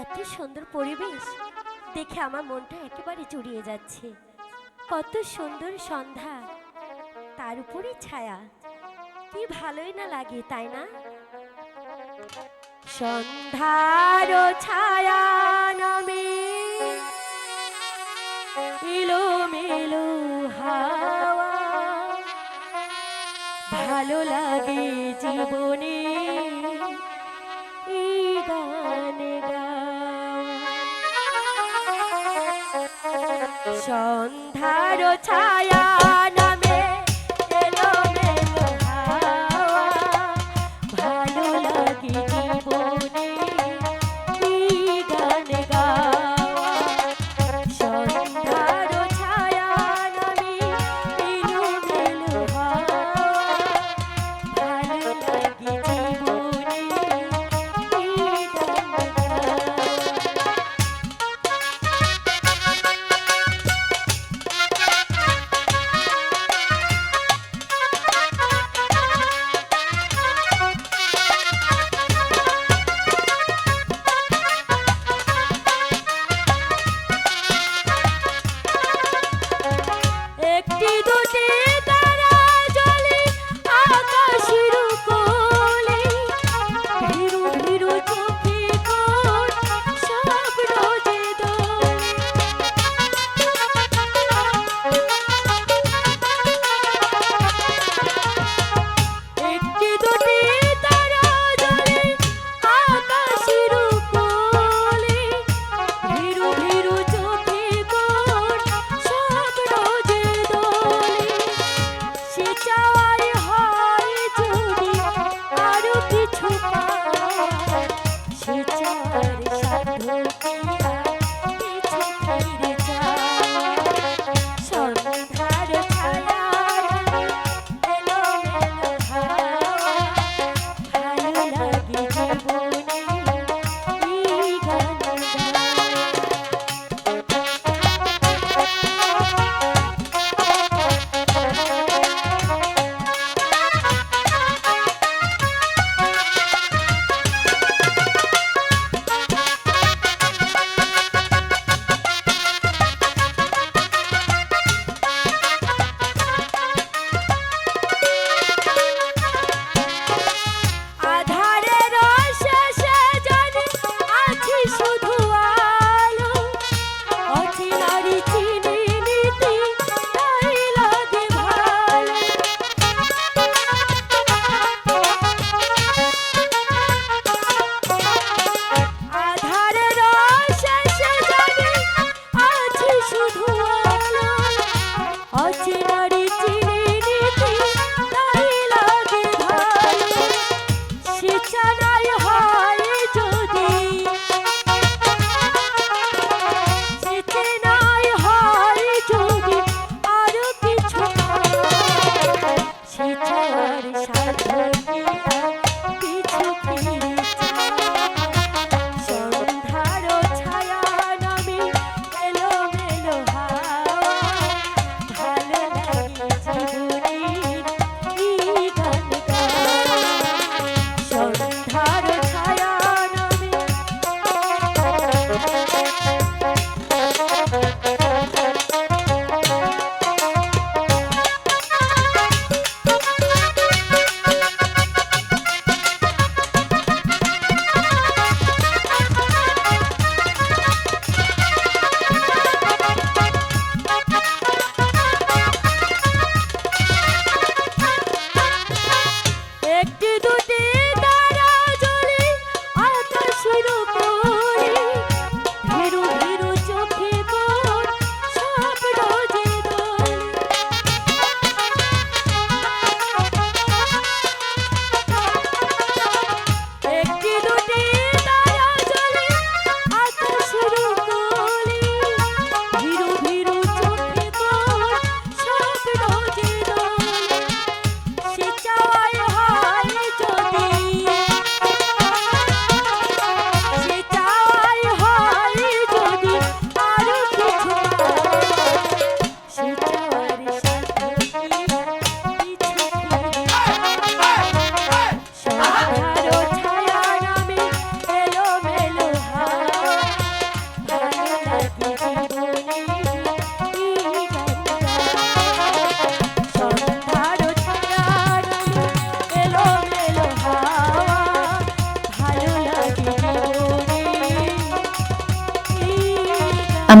এত সুন্দর পরিবেশ দেখে আমার মনটা একেবারে জুড়িয়ে যাচ্ছে। কত সুন্দর সন্ধ্যা, তার উপরে ছায়া। কি ভালোই না লাগে, তাই না? সন্ধ্যার ছায়া নামে এলো মেলো হাওয়া। ভালো লাগে জীবনে এই গান। সন্ধ্যার ছায়া। একটি দুটি তারা জ্বলে আকাশের Look at